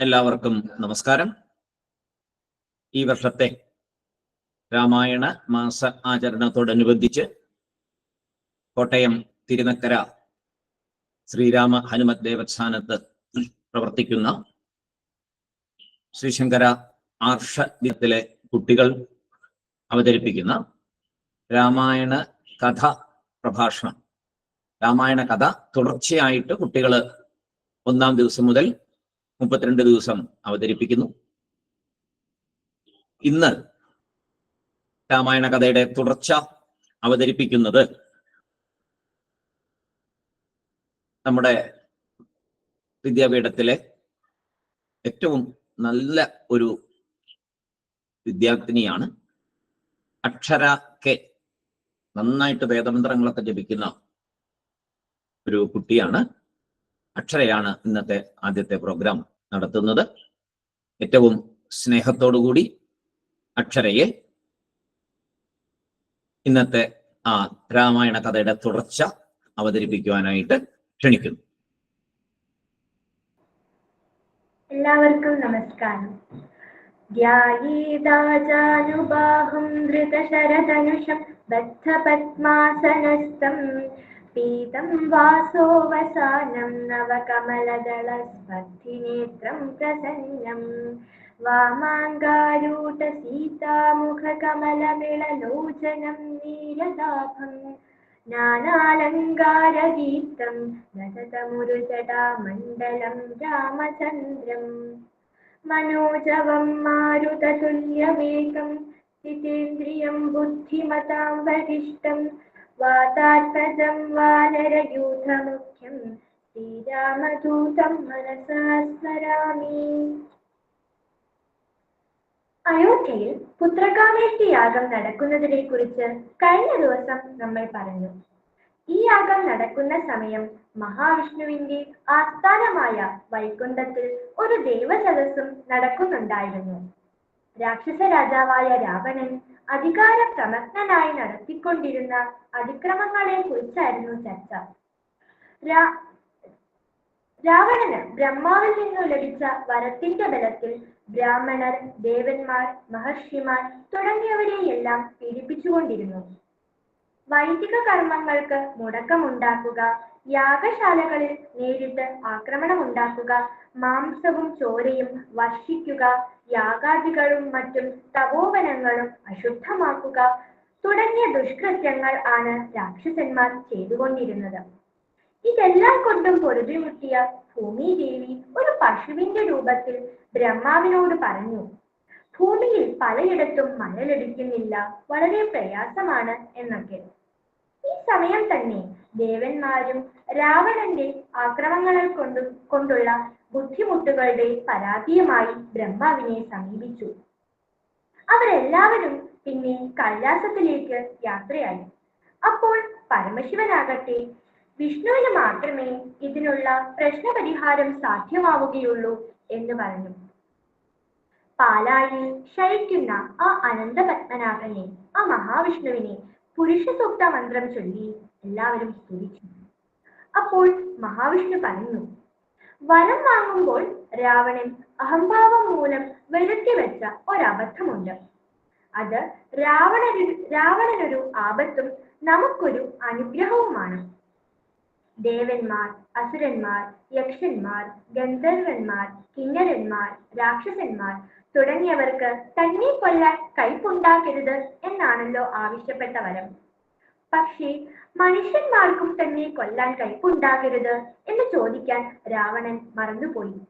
എല്ലാവർക്കും നമസ്കാരം. ഈ വർഷത്തെ രാമായണ മാസ ആചരണത്തോടനുബന്ധിച്ച് കോട്ടയം തിരുനക്കര ശ്രീരാമ ഹനുമത് ദേവസ്ഥാനത്ത് പ്രവർത്തിക്കുന്ന ശ്രീശങ്കര ആർഷ കുട്ടികൾ അവതരിപ്പിക്കുന്ന രാമായണ കഥ പ്രഭാഷണം. രാമായണ കഥ തുടർച്ചയായിട്ട് കുട്ടികൾ ഒന്നാം ദിവസം മുതൽ മുപ്പത്തിരണ്ട് ദിവസം അവതരിപ്പിക്കുന്നു. ഇന്ന് രാമായണ കഥയുടെ തുടർച്ച അവതരിപ്പിക്കുന്നത് നമ്മുടെ വിദ്യാപീഠത്തിലെ ഏറ്റവും നല്ല ഒരു വിദ്യാർത്ഥിനിയാണ്. അക്ഷര കെ. നന്നായിട്ട് വേദമന്ത്രങ്ങളൊക്കെ ജപിക്കുന്ന ഒരു കുട്ടിയാണ്. അക്ഷരയാണ് ഇന്നത്തെ ആദ്യത്തെ പ്രോഗ്രാം. നടത്തുന്നത്. ഏറ്റവും സ്നേഹത്തോടുകൂടി അക്ഷരയെ ഇന്നത്തെ ആ രാമായണ കഥയുടെ തുടർച്ച അവതരിപ്പിക്കുവാനായിട്ട് ക്ഷണിക്കുന്നു. എല്ലാവർക്കും നമസ്കാരം. ധ്യായേതാജാനുബാഹും ധൃതശരതനുഷം ബദ്ധപത്മാസനസ്ഥം പീതം വാസോവസാനം നവകമലദളസ്പർദ്ധിനേത്രം പ്രസന്നം. വാമാങ്കാരൂഢ സീതാമുഖകമലമിളലോചനം നീരദാഭം നാനാലങ്കാരഗീതം നതതമുരുജടാമണ്ഡലം രാമചന്ദ്രം. മനോജവം മാരുതതുല്യവേഗം ജിതേന്ദ്രിയം ബുദ്ധിമതാം വരിഷ്ടം വാതാത്മജം വാനരയൂഥമുഖ്യം ശ്രീരാമദൂതം മനസാ സ്മരാമി അയോധ്യയിൽ പുത്രകാമേഷ്ടി യാഗം നടക്കുന്നതിനെ കുറിച്ച് കഴിഞ്ഞ ദിവസം നമ്മൾ പറഞ്ഞു. ഈ യാഗം നടക്കുന്ന സമയം മഹാവിഷ്ണുവിന്റെ ആസ്ഥാനമായ വൈകുണ്ഠത്തിൽ ഒരു ദേവസദസ്സും നടക്കുന്നുണ്ടായിരുന്നു. രാക്ഷസ രാജാവായ രാവണൻ അധികാര പ്രമഗ്നനായി നടത്തിക്കൊണ്ടിരുന്ന അതിക്രമങ്ങളെ കുറിച്ചായിരുന്നു ചർച്ച രാവണന് ബ്രഹ്മാവിൽ നിന്നു ലഭിച്ച വരത്തിന്റെ ബലത്തിൽ ബ്രാഹ്മണർ ദേവന്മാർ മഹർഷിമാർ തുടങ്ങിയവരെയെല്ലാം പീഡിപ്പിച്ചുകൊണ്ടിരുന്നു. വൈദിക കർമ്മങ്ങൾക്ക് മുടക്കമുണ്ടാക്കുക യാഗശാലകളിൽ നേരിട്ട് ആക്രമണമുണ്ടാക്കുക മാംസവും ചോരയും വർഷിക്കുക യാഗാദികളും മറ്റും തപോവനങ്ങളും അശുദ്ധമാക്കുക തുടങ്ങിയ ദുഷ്കൃത്യങ്ങൾ ആണ് രാക്ഷസന്മാർ ചെയ്തുകൊണ്ടിരുന്നത്. ഇതെല്ലാം കൊണ്ടും പൊറുതിമുട്ടിയ ഭൂമിദേവി ഒരു പശുവിന്റെ രൂപത്തിൽ ബ്രഹ്മാവിനോട് പറഞ്ഞു ഭൂമിയിൽ പലയിടത്തും മഴ ലഭിക്കുന്നില്ല വളരെ പ്രയാസമാണ് എന്നൊക്കെ. ഈ സമയം തന്നെ ദേവന്മാരും രാവണന്റെ ആക്രമണങ്ങൾ കൊണ്ടു കൊണ്ടുള്ള ബുദ്ധിമുട്ടുകളുടെ പരാതിയുമായി ബ്രഹ്മാവിനെ സമീപിച്ചു. അവരെല്ലാവരും പിന്നെ കൈലാസത്തിലേക്ക് യാത്രയായി. അപ്പോൾ പരമശിവനാകട്ടെ വിഷ്ണുവിന് മാത്രമേ ഇതിനുള്ള പ്രശ്നപരിഹാരം സാധ്യമാവുകയുള്ളൂ എന്ന് പറഞ്ഞു. പാലായിൽ ശയിക്കുന്ന ആ അനന്തപത്മനാഭനെ ആ മഹാവിഷ്ണുവിനെ പുരുഷ സൂക്ത മന്ത്രം ചൊല്ലി എല്ലാവരും സ്തുതിച്ചു. അപ്പോൾ മഹാവിഷ്ണു പറഞ്ഞു വരം വാങ്ങുമ്പോൾ രാവണൻ അഹംഭാവം മൂലം വരുത്തി വെച്ച ഒരബദ്ധമുണ്ട്. അത് രാവണരു രാവണനൊരു ആപത്തും നമുക്കൊരു അനുഗ്രഹവുമാണ്. ദേവന്മാർ അസുരന്മാർ യക്ഷന്മാർ ഗന്ധർവന്മാർ കിന്നരന്മാർ രാക്ഷസന്മാർ തുടങ്ങിയവർക്ക് തന്നെ കൊല്ലാൻ കൈപ്പുണ്ടാക്കരുത് എന്നാണല്ലോ ആവശ്യപ്പെട്ട വരം. പക്ഷേ മനുഷ്യന്മാർക്കും തന്നെ കൊല്ലാൻ കൈപ്പുണ്ടാകരുത് എന്ന് ചോദിക്കാൻ രാവണൻ മറന്നുപോയി.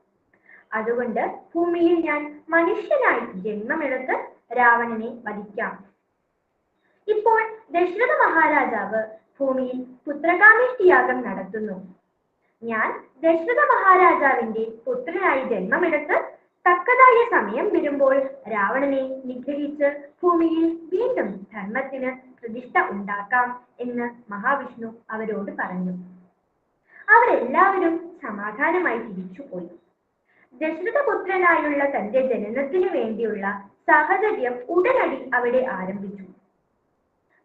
അതുകൊണ്ട് ഭൂമിയിൽ ഞാൻ മനുഷ്യനായി ജന്മമെടുത്ത് രാവണനെ വധിക്കാം. ഇപ്പോൾ ദശരഥ മഹാരാജാവ് ഭൂമിയിൽ പുത്രകാമേഷ്ടിയാഗം നടത്തുന്നു. ഞാൻ ദശരഥ മഹാരാജാവിന്റെ പുത്രനായി ജന്മമെടുത്ത് തക്കതായ സമയം വരുമ്പോൾ രാവണനെ നിഗ്രഹിച്ച് ഭൂമിയിൽ വീണ്ടും ധർമ്മത്തിന് പ്രതിഷ്ഠ ഉണ്ടാക്കാം എന്ന് മഹാവിഷ്ണു അവരോട് പറഞ്ഞു. അവരെല്ലാവരും സമാധാനമായി തിരിച്ചുപോയി ദശരഥപുത്രനായുള്ള തന്റെ ജനനത്തിനു വേണ്ടിയുള്ള സാഹചര്യം ഉടനടി അവിടെ ആരംഭിച്ചു.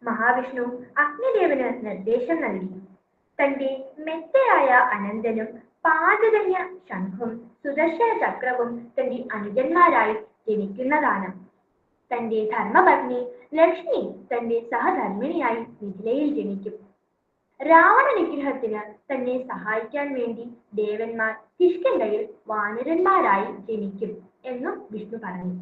മഹാവിഷ്ണു അഗ്നിദേവന് നിർദ്ദേശം നൽകി. തന്റെ മെത്തയായ അനന്തനും പാചജന്യ ശംഖും സുദർശന ചക്രവും തന്റെ അനുജന്മാരായി ജനിക്കുന്നതാണ്. തന്റെ ധർമ്മപത്നി ലക്ഷ്മി തന്റെ സഹധർമ്മിണിയായി മിഥിലയിൽ ജനിക്കും. രാവണ നിഗ്രഹത്തിന് തന്നെ സഹായിക്കാൻ വേണ്ടി ദേവന്മാർ കിഷ്കിന്ധയിൽ വാനരന്മാരായി ജനിക്കും എന്നും വിഷ്ണു പറഞ്ഞു.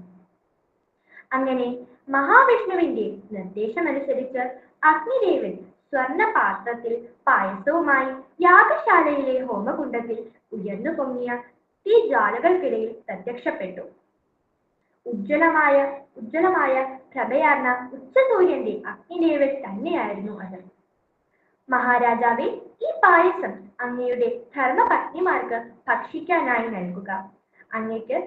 അങ്ങനെ മഹാവിഷ്ണുവിന്റെ നിർദ്ദേശമനുസരിച്ച് അഗ്നിദേവൻ സ്വർണ പാത്രത്തിൽ പായസവുമായി യാഗശാലയിലെ ഹോമകുണ്ടത്തിൽ ഉയർന്നു പൊങ്ങിയ തീജ്വാലകൾക്കിടയിൽ പ്രത്യക്ഷപ്പെട്ടു. ഉജ്ജ്വലമായ ഉജ്ജ്വലമായ പ്രഭയാർന്ന ഉച്ചസൂര്യന്റെ അഗ്നിദേവൻ തന്നെയായിരുന്നു അത് മഹാരാജാവെ ഈ പായസം അങ്ങയുടെ ധർമ്മപത്നിമാർക്ക് ഭക്ഷിക്കാനായി നൽകുക. അങ്ങയ്ക്ക്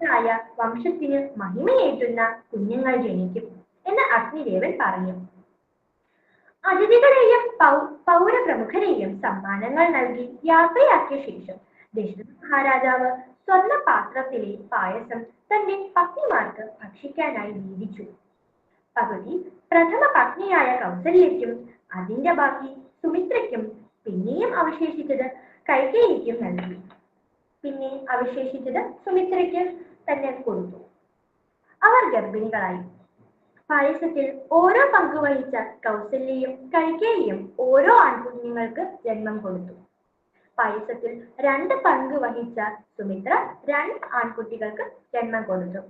സത്സന്താനങ്ങളായ വംശത്തിന് മഹിമയേറ്റുന്ന കുഞ്ഞുങ്ങൾ ജനിക്കും എന്ന് അഗ്നിദേവൻ പറഞ്ഞു. അതിഥികളെയും പൗരപ്രമുഖരെയും സമ്മാനങ്ങൾ നൽകി യാത്രയാക്കിയ ശേഷം ദശരഥ മഹാരാജാവ് സ്വർണ പാത്രത്തിലെ പായസം തന്റെ പത്നിമാർക്ക് ഭക്ഷിക്കാനായി വീതിച്ചു പകുതി പ്രഥമ പത്നിയായ കൗസല്യയ്ക്കും അതിന്റെ ബാക്കി സുമിത്രയ്ക്കും പിന്നെയും അവശേഷിച്ചത് കൈകേയിക്കും നൽകി. പിന്നെ അവശേഷിച്ചത് സുമിത്രയ്ക്ക് തന്നെ കൊടുത്തു. അവർ ഗർഭിണികളായി. പായസത്തിൽ ഓരോ പങ്ക് വഹിച്ച കൗസല്യയും കൈകേയും ഓരോ ആൺകുഞ്ഞുങ്ങൾക്ക് ജന്മം കൊടുത്തു. പായസത്തിൽ രണ്ട് പങ്ക് വഹിച്ച സുമിത്ര രണ്ട് ആൺകുട്ടികൾക്ക് ജന്മം കൊടുത്തു.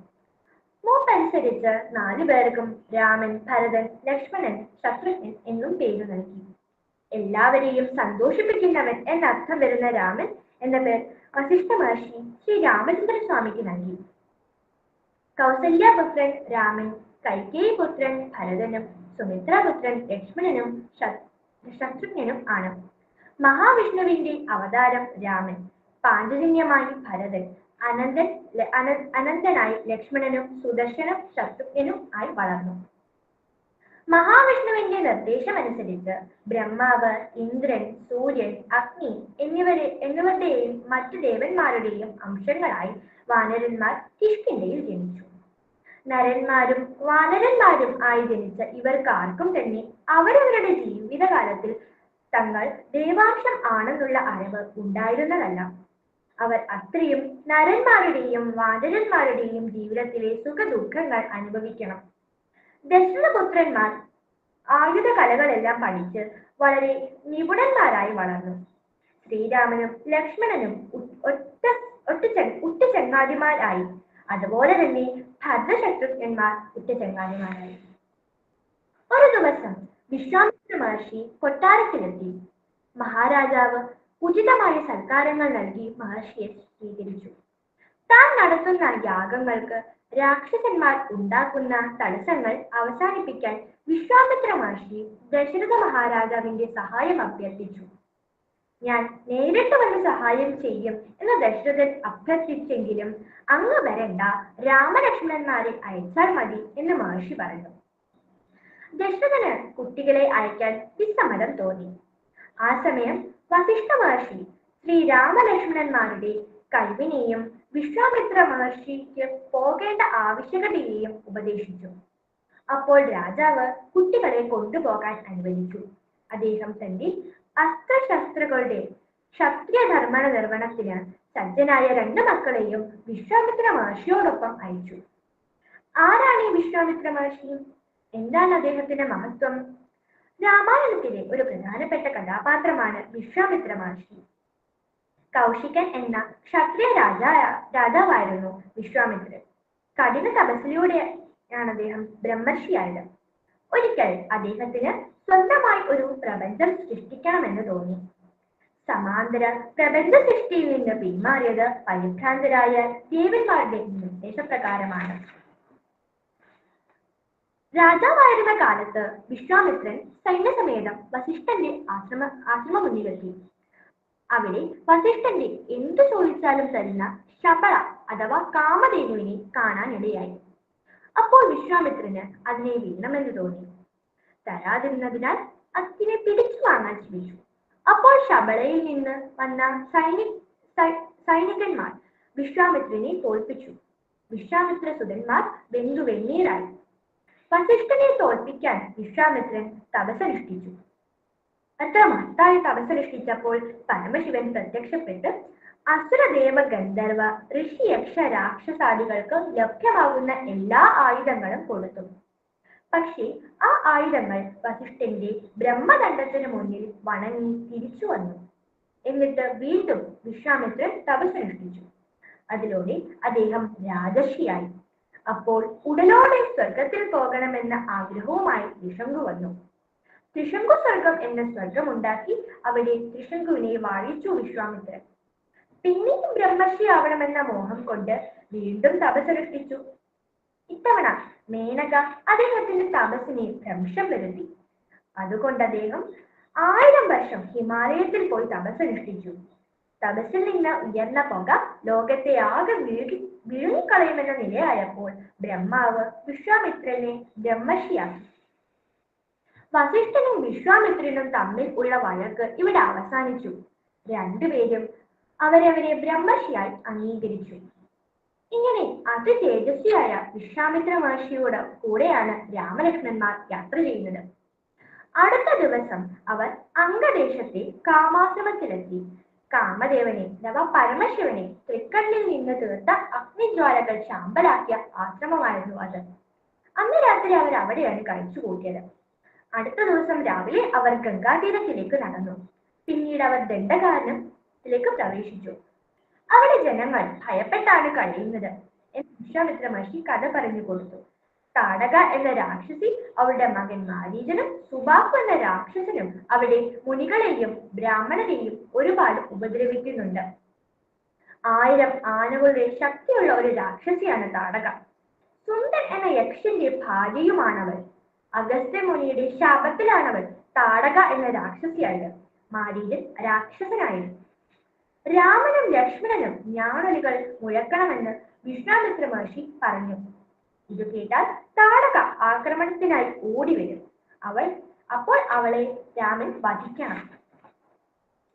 മൂപ്പനുസരിച്ച് നാലു പേർക്കും രാമൻ ഭരതൻ ലക്ഷ്മണൻ ശത്രുഘ്നൻ എന്നും പേര് നൽകി. എല്ലാവരെയും സന്തോഷിപ്പിക്കുന്നവൻ എന്നർത്ഥം വരുന്ന രാമൻ എന്ന പേർ വസിഷ്ഠ മഹർഷി ശ്രീ രാമചന്ദ്ര സ്വാമിക്ക് നൽകി. കൗസല്യപുത്രൻ രാമൻ കൈകേയി പുത്രൻ ഭരതനും സുമിത്രപുത്രൻ ലക്ഷ്മണനും ശത്രുഘ്നും ശത്രുഘ്നനും ആണ്. മഹാവിഷ്ണുവിന്റെ അവതാരം രാമൻ പാഞ്ചജന്യമായി ഭരതൻ അനന്തൻ അനന്തനായി ലക്ഷ്മണനും സുദർശനും ശത്രുഘ്നും ആയി വളർന്നു. മഹാവിഷ്ണുവിന്റെ നിർദ്ദേശമനുസരിച്ച് ബ്രഹ്മാവ് ഇന്ദ്രൻ സൂര്യൻ അഗ്നി എന്നിവരെ എന്നിവരുടെയും മറ്റു ദേവന്മാരുടെയും അംശങ്ങളായി വാനരന്മാർ കിഷ്കിന്റെയിൽ ജനിച്ചു. നരന്മാരും വാനരന്മാരും ആയി ജനിച്ച ഇവർക്ക് ആർക്കും തന്നെ അവരവരുടെ ജീവിതകാലത്തിൽ തങ്ങൾ ദേവാംശം ആണെന്നുള്ള അറിവ് ഉണ്ടായിരുന്നതല്ല. അവർ അത്രയും നരന്മാരുടെയും വാനരന്മാരുടെയും ജീവിതത്തിലെ സുഖ ദുഃഖങ്ങൾ അനുഭവിക്കണം. ദശരഥപുത്രന്മാർ ആയുധ കലകളെല്ലാം പഠിച്ച് വളരെ നിപുണന്മാരായി വളർന്നു. ശ്രീരാമനും ലക്ഷ്മണനും ഒറ്റ ഒറ്റ ഉറ്റ ചങ്ങാതിമാരായി അതുപോലെ തന്നെ ഭദ്രശത്രുഘ്നന്മാർ ഉറ്റ ചങ്ങാതിമാരായി ഒരു ദിവസം വിശ്വാമിത്ര മഹർഷി കൊട്ടാരത്തിലെത്തി. മഹാരാജാവ് ഉചിതമായ സൽക്കാരങ്ങൾ നൽകി മഹർഷിയെ സ്വീകരിച്ചു. താൻ നടത്തുന്ന യാഗങ്ങൾക്ക് രാക്ഷസന്മാർ ഉണ്ടാക്കുന്ന തടസ്സങ്ങൾ അവസാനിപ്പിക്കാൻ വിശ്വാമിത്ര മഹർഷി ദശരഥ മഹാരാജാവിന്റെ സഹായം അഭ്യർത്ഥിച്ചു. ഞാൻ നേരിട്ട് വന്ന് സഹായം ചെയ്യും എന്ന് ദശരഥൻ അഭ്യർത്ഥിച്ചെങ്കിലും അങ്ങ് വരണ്ട രാമലക്ഷ്മണന്മാരെ അയച്ചാൽ മതി എന്ന് മഹർഷി പറഞ്ഞു. ദശരഥന് കുട്ടികളെ അയക്കാൻ വിസമ്മതം തോന്നി. ആ സമയം വസിഷ്ഠ മഹർഷി ശ്രീ രാമലക്ഷ്മണന്മാരുടെ കഴിവിനെയും വിശ്വാമിത്ര മഹർഷിക്ക് പോകേണ്ട ആവശ്യകതയെയും ഉപദേശിച്ചു. അപ്പോൾ രാജാവ് കുട്ടികളെ കൊണ്ടുപോകാൻ അനുവദിച്ചു. അദ്ദേഹം തന്റെ അസ്ത്രശസ്ത്രങ്ങളുടെ ക്ഷത്രിയ ധർമ്മ നിർവഹണത്തിന് സജ്ജനായ രണ്ട് മക്കളെയും വിശ്വാമിത്ര മഹർഷിയോടൊപ്പം അയച്ചു. ആരാണ് ഈ വിശ്വാമിത്ര മഹർഷി എന്താണ് അദ്ദേഹത്തിന്റെ മഹത്വം? രാമായണത്തിലെ ഒരു പ്രധാനപ്പെട്ട കഥാപാത്രമാണ് വിശ്വാമിത്ര മഹർഷി കൗശികൻ എന്ന ക്ഷത്രിയ രാജാ രാജാവായിരുന്നു വിശ്വാമിത്രൻ. കഠിന തപസ്സിലൂടെയാണ് അദ്ദേഹം ബ്രഹ്മർഷിയായത്. ഒരിക്കൽ അദ്ദേഹത്തിന് സ്വന്തമായി ഒരു പ്രപഞ്ചം സൃഷ്ടിക്കണമെന്ന് തോന്നി. സമാന്തര പ്രപഞ്ച സൃഷ്ടിയിൽ നിന്ന് പിന്മാറിയത് പരിഭ്രാന്തരായ ദേവന്മാരുടെ നിർദ്ദേശപ്രകാരമാണ്. രാജാവായിരുന്ന കാലത്ത് വിശ്വാമിത്രൻ സൈന്യസമേതം വസിഷ്ഠന്റെ ആശ്രമ ആശ്രമ മുന്നിലെത്തി അവിടെ വസിഷ്ഠന്റെ എന്തു ചോദിച്ചാലും തരുന്ന ശബള അഥവാ കാമധേനുവിനെ കാണാനിടയായി. അപ്പോൾ വിശ്വാമിത്രന് അതിനെ വീണമെന്ന് തോന്നി. തരാതിരുന്നതിനാൽ അതിനെ പിടിച്ചു വാങ്ങാൻ ശ്രമിച്ചു. അപ്പോൾ ശബളയിൽ നിന്ന് വന്ന സൈനി സൈനികന്മാർ വിശ്വാമിത്രനെ തോൽപ്പിച്ചു. വിശ്വാമിത്ര സുതന്മാർ വെന്തു വെണ്ണീരായി വസിഷ്ഠനെ തോൽപ്പിക്കാൻ വിശ്വാമിത്രൻ തപസ്സനുഷ്ഠിച്ചു. അത്ര മഹത്തായ സൃഷ്ടിച്ചപ്പോൾ പരമശിവൻ പ്രത്യക്ഷപ്പെട്ട് അസുരദേവ ഗന്ധർവ ഋഷി യക്ഷ രാക്ഷസാദികൾക്ക് ലഭ്യമാകുന്ന എല്ലാ ആയുധങ്ങളും കൊടുത്തു. പക്ഷേ ആ ആയുധങ്ങൾ വസിഷ്ഠന്റെ ബ്രഹ്മദണ്ഡത്തിന് മുന്നിൽ വണങ്ങി തിരിച്ചു വന്നു. എന്നിട്ട് വീണ്ടും വിശ്വാമിത്രൻ തപസനുഷ്ഠിച്ചു അതിലൂടെ അദ്ദേഹം രാജർഷിയായി. അപ്പോൾ ഉടലോടെ സ്വർഗത്തിൽ പോകണമെന്ന ആഗ്രഹവുമായി വിഷങ്കു വന്നു. ത്രിശങ്കു സ്വർഗം എന്ന സ്വർഗം ഉണ്ടാക്കി അവിടെ ത്രിശങ്കുവിനെ വാഴിച്ചു വിശ്വാമിത്രൻ. പിന്നെയും ആവണമെന്ന മോഹം കൊണ്ട് വീണ്ടും തപസ്സനുഷ്ഠിച്ചു ഇത്തവണ മേനക അദ്ദേഹത്തിന്റെ തപസ്സിനെ ഭ്രംശം വരുത്തി. അതുകൊണ്ട് അദ്ദേഹം ആയിരം വർഷം ഹിമാലയത്തിൽ പോയി തപസ്സനുഷ്ഠിച്ചു. തപസ്സിൽ നിന്ന് ഉയർന്ന പുക ലോകത്തെ ആകെ വിഴുകി വിഴുങ്ങിക്കളയുമെന്ന നിലയായപ്പോൾ ബ്രഹ്മാവ് വിശ്വാമിത്രനെ ബ്രഹ്മർഷിയാക്കി. വസിഷ്ഠനും വിശ്വാമിത്രനും തമ്മിൽ ഉള്ള വഴക്ക് ഇവിടെ അവസാനിച്ചു. രണ്ടുപേരും അവരവരെ ബ്രഹ്മർഷിയായി അംഗീകരിച്ചു. ഇങ്ങനെ അതിതേജസ്വിയായ വിശ്വാമിത്ര മഹർഷിയോട് കൂടെയാണ് രാമലക്ഷ്മണന്മാർ യാത്ര ചെയ്യുന്നത്. അടുത്ത ദിവസം അവർ അംഗദേശത്തെ കാമാശ്രമത്തിലെത്തി. കാമദേവനെ അഥവാ പരമശിവനെ തൃക്കണ്ണിൽ നിന്ന് തീർത്ത അഗ്നിജ്വാലകൾ ശാമ്പലാക്കിയ ആശ്രമമായിരുന്നു അത്. അന്ന് രാത്രി അവർ അവിടെയാണ് കഴിച്ചു കൂട്ടിയത് അടുത്ത ദിവസം രാവിലെ അവർ ഗംഗാതീരത്തിലേക്ക് നടന്നു. പിന്നീട് അവർ ദണ്ഡകാരനത്തിലേക്ക് പ്രവേശിച്ചു. അവിടെ ജനങ്ങൾ ഭയപ്പെട്ടാണ് കഴിയുന്നത് എന്ന് വിശ്വാമിത്ര മഹർഷി കഥ പറഞ്ഞു കൊടുത്തു. താടക എന്ന രാക്ഷസി അവളുടെ മകൻ മാരീചനും സുബാഹു എന്ന രാക്ഷസനും അവിടെ മുനികളെയും ബ്രാഹ്മണരെയും ഒരുപാട് ഉപദ്രവിക്കുന്നുണ്ട്. ആയിരം ആനകളുടെ ശക്തിയുള്ള ഒരു രാക്ഷസിയാണ് താടക. സുന്ദർ എന്ന യക്ഷന്റെ ഭാര്യയുമാണവൾ അഗസ്ത്യ മുനിയുടെ ശാപത്തിലാണവൾ താടക എന്ന രാക്ഷസിയായത്. മാരീരൻ രാക്ഷസനായിരുന്നു രാമനും ലക്ഷ്മണനും ഞാണൊലികൾ മുഴക്കണമെന്ന് വിശ്വാമിത്ര മഹർഷി പറഞ്ഞു. ഇത് കേട്ടാൽ താടക ആക്രമണത്തിനായി ഓടി വരും അവൾ അപ്പോൾ അവളെ രാമൻ വധിക്കണം.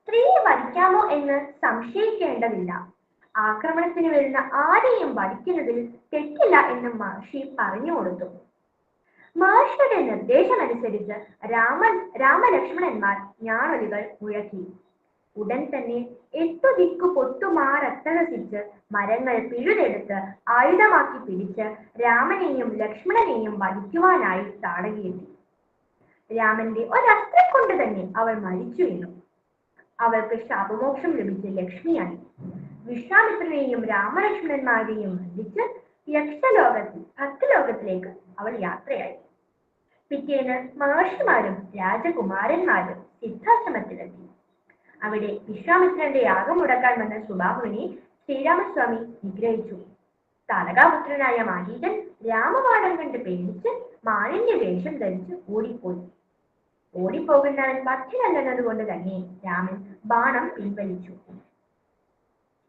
സ്ത്രീയെ വധിക്കാമോ എന്ന് സംശയിക്കേണ്ടതില്ല. ആക്രമണത്തിന് വരുന്ന ആരെയും വധിക്കുന്നതിൽ തെറ്റില്ല എന്ന് മഹർഷി പറഞ്ഞു കൊടുത്തു. മഹർഷിയുടെ നിർദ്ദേശമനുസരിച്ച് രാമൻ രാമലക്ഷ്മണന്മാർ ഞാണൊലികൾ മുഴക്കി. ഉടൻ തന്നെ എട്ടു ദിക്കു പൊട്ടുമാറത്തനസിച്ച് മരങ്ങൾ പിഴുതെടുത്ത് ആയുധമാക്കി പിടിച്ച് രാമനെയും ലക്ഷ്മണനെയും വധിക്കുവാനായി താടകയെത്തി രാമന്റെ ഒരസ്ത്രം കൊണ്ട് തന്നെ അവൾ മരിച്ചു വീണു അവൾക്ക് ശാപമോക്ഷം ലഭിച്ച ലക്ഷ്മിയായി. വിശ്വാമിത്രനെയും രാമലക്ഷ്മണന്മാരെയും വധിച്ച് യക്ഷലോകത്തിൽ ഭക്തലോകത്തിലേക്ക് അവൾ യാത്രയായി. പിറ്റേന്ന് മഹർഷിമാരും രാജകുമാരന്മാരും സിദ്ധാശ്രമത്തിലെത്തി. അവിടെ വിശ്വാമിത്രന്റെ യാഗം മുടക്കാൻ വന്ന സുബാഹുവിനെ ശ്രീരാമസ്വാമി നിഗ്രഹിച്ചു. താടകാപുത്രനായ മാരീചൻ രാമവാടം കണ്ട് പേടിച്ച് മാനിന്റെ വേഷം ധരിച്ച് ഓടിപ്പോയി. ഓടിപ്പോകുന്നവൻ ഭക്തനല്ലെന്നത് കൊണ്ട് തന്നെ രാമൻ ബാണം പിൻവലിച്ചു.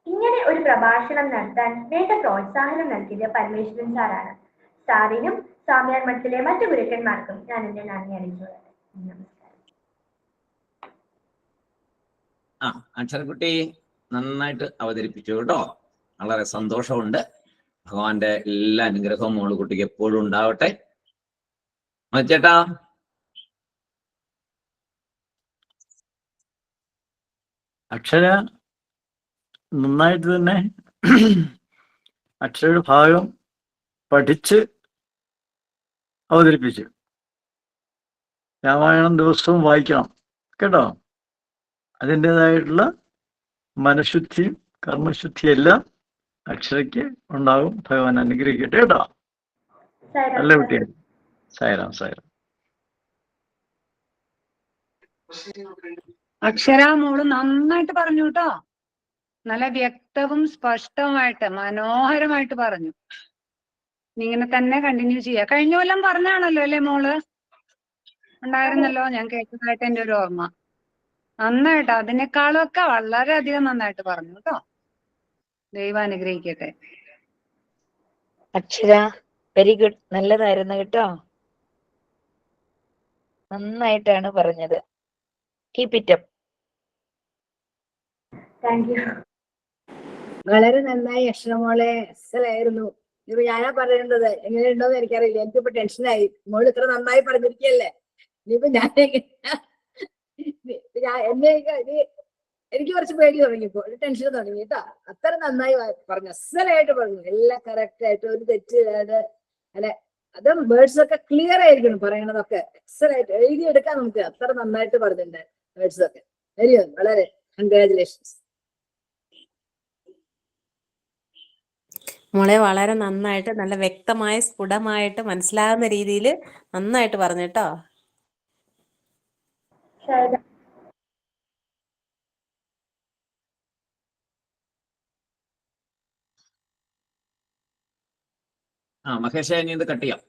ഇങ്ങനെ ഒരു പ്രഭാഷണം നടത്താൻ വേണ്ട പ്രോത്സാഹനം നൽകിയത് പരമേശ്വരൻ സാറാണ്. സാറിനും സ്വാമിയാർ മഠത്തിലെ മറ്റു ഗുരുക്കന്മാർക്കും ഞാൻ എന്റെ നന്ദി അറിയിച്ചുകൊള്ളട്ടെ. നമസ്കാരം. ആ അക്ഷരക്കുട്ടി നന്നായിട്ട് അവതരിപ്പിച്ചു കേട്ടോ. വളരെ സന്തോഷമുണ്ട്. ഭഗവാന്റെ എല്ലാ അനുഗ്രഹവും മോൾ കുട്ടിക്ക് എപ്പോഴും ഉണ്ടാവട്ടെ. ചേട്ടാ അക്ഷര നന്നായിട്ട് തന്നെ അക്ഷര ഭാഗം പഠിച്ച് അവതരിപ്പിച്ചു. രാമായണം ദിവസവും വായിക്കണം. കേട്ടോ? അതിന്റെതായിട്ടുള്ള മനഃശുദ്ധിയും കർമ്മശുദ്ധിയെല്ലാം അക്ഷരയ്ക്ക് ഉണ്ടാകും. ഭഗവാൻ അനുഗ്രഹിക്കട്ടെ കേട്ടോ? നല്ല സായിരാം കുട്ടിയാണ് സായരാം സായരാം അക്ഷര മോൾ നന്നായിട്ട് പറഞ്ഞു കേട്ടോ. നല്ല വ്യക്തവും സ്പഷ്ടവുമായിട്ട് മനോഹരമായിട്ട് പറഞ്ഞു. ഇങ്ങനെ തന്നെ കണ്ടിന്യൂ ചെയ്യാ. കഴിഞ്ഞ കൊല്ലം പറഞ്ഞാണല്ലോ അല്ലേ മോൾ? ഉണ്ടായിരുന്നല്ലോ? ഞാൻ കേട്ടതായിട്ട് എന്റെ ഒരു ഓർമ്മ. നന്നായിട്ട്. അതിനേക്കാളും ഒക്കെ വളരെയധികം നന്നായിട്ട് പറഞ്ഞു കേട്ടോ. ദൈവം അനുഗ്രഹിക്കട്ടെ. അക്ഷര വെരി ഗുഡ് നല്ലതായിരുന്നു കേട്ടോ. നന്നായിട്ടാണ് പറഞ്ഞത്. Keep it up thank you വളരെ നന്നായി അക്ഷരമോളെ അസലായിരുന്നു. ഇത് ഞാനാ പറയേണ്ടത് എങ്ങനെയുണ്ടോന്ന് എനിക്കറിയില്ല. എനിക്കിപ്പോ ടെൻഷനായി മോൾ ഇത്ര നന്നായി പറഞ്ഞിരിക്കല്ലേ ഇനിയിപ്പോ ഞാൻ ഞാൻ എന്നെ എനിക്ക് കുറച്ച് പേടി തുടങ്ങിയപ്പോ ഒരു ടെൻഷൻ തുടങ്ങി. കേട്ടോ? അത്ര നന്നായി പറഞ്ഞു. അസലായിട്ട് പറഞ്ഞു. എല്ലാം കറക്റ്റ് ആയിട്ട് ഒരു തെറ്റ് അല്ലെ അത് വേർഡ്സ് ഒക്കെ ക്ലിയർ ആയിരിക്കണം പറയണതൊക്കെ. എക്സലായിട്ട് എഴുതിയെടുക്കാൻ നമുക്ക്. അത്ര നന്നായിട്ട് പറഞ്ഞിട്ടുണ്ട് വേർഡ്സ് ഒക്കെ. വെരി ഗുഡ് വളരെ കൺഗ്രാചുലേഷൻസ് മോളെ വളരെ നന്നായിട്ട് നല്ല വ്യക്തമായ സ്ഫുടമായിട്ട് മനസ്സിലാകുന്ന രീതിയിൽ നന്നായിട്ട് പറഞ്ഞിട്ടോ കേട്ടോ. ആ മഹേഷ് ഇനി ഇത് കട്ട് ചെയ്യാം.